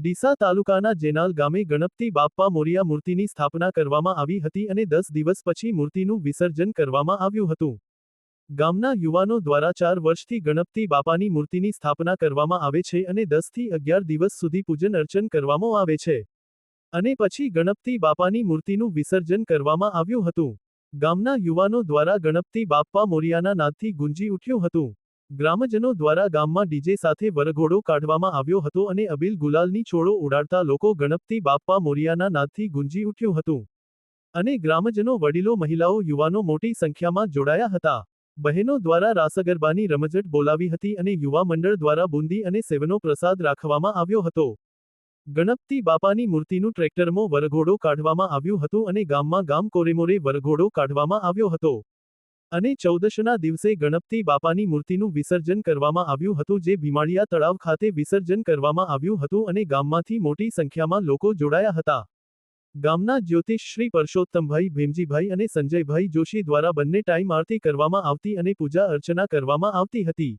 ડીસા તાલુકાના જેનાલ ગામે ગણપતિ બાપ્પા મોરિયા મૂર્તિની સ્થાપના કરવામાં આવી હતી અને દસ દિવસ પછી મૂર્તિનું વિસર્જન કરવામાં આવ્યું હતું. ગામના યુવાનો દ્વારા ચાર વર્ષથી ગણપતિ બાપાની મૂર્તિની સ્થાપના કરવામાં આવે છે અને દસથી અગિયાર દિવસ સુધી પૂજન અર્ચન કરવામાં આવે છે. અને પછી ગણપતિ બાપાની મૂર્તિનું વિસર્જન કરવામાં આવ્યું હતું. ગામના યુવાનો દ્વારા ગણપતિ બાપ્પા મોરિયાના નાદથી ગુંજી ઉઠ્યું હતું. ગ્રામજનો દ્વારા ગામમાં ડીજે સાથે વરઘોડો કાઢવામાં આવ્યો હતો અને અબીલ ગુલાલની છોડો ઉડાડતા લોકો ગણપતિ બાપ્પા મોરિયાના નાદથી ગુંજી ઉઠ્યું હતું. અને ગ્રામજનો, વડીલો, મહિલાઓ, યુવાનો મોટી સંખ્યામાં જોડાયા હતા. બહેનો દ્વારા રાસગરબાની રમઝટ બોલાવી હતી અને યુવા મંડળ દ્વારા બુંદી અને સેવનો પ્રસાદ રાખવામાં આવ્યો હતો. ગણપતિ બાપાની મૂર્તિનું ટ્રેક્ટરમાં વરઘોડો કાઢવામાં આવ્યું હતું અને ગામમાં ગામ કોરેમોરે વરઘોડો કાઢવામાં આવ્યો હતો. અને ચૌદશના દિવસે ગણપતિ બાપાની મૂર્તિનું વિસર્જન કરવામાં આવ્યું હતું જે ભીમાળિયા તળાવ ખાતે વિસર્જન કરવામાં આવ્યું હતું અને ગામમાંથી મોટી સંખ્યામાં લોકો જોડાયા હતા. ગામના જ્યોતિષ શ્રી પરસોત્તમભાઈ ભીમજીભાઈ અને સંજયભાઈ જોશી દ્વારા બંને ટાઈમ આરતી કરવામાં આવતી અને પૂજા અર્ચના કરવામાં આવતી હતી.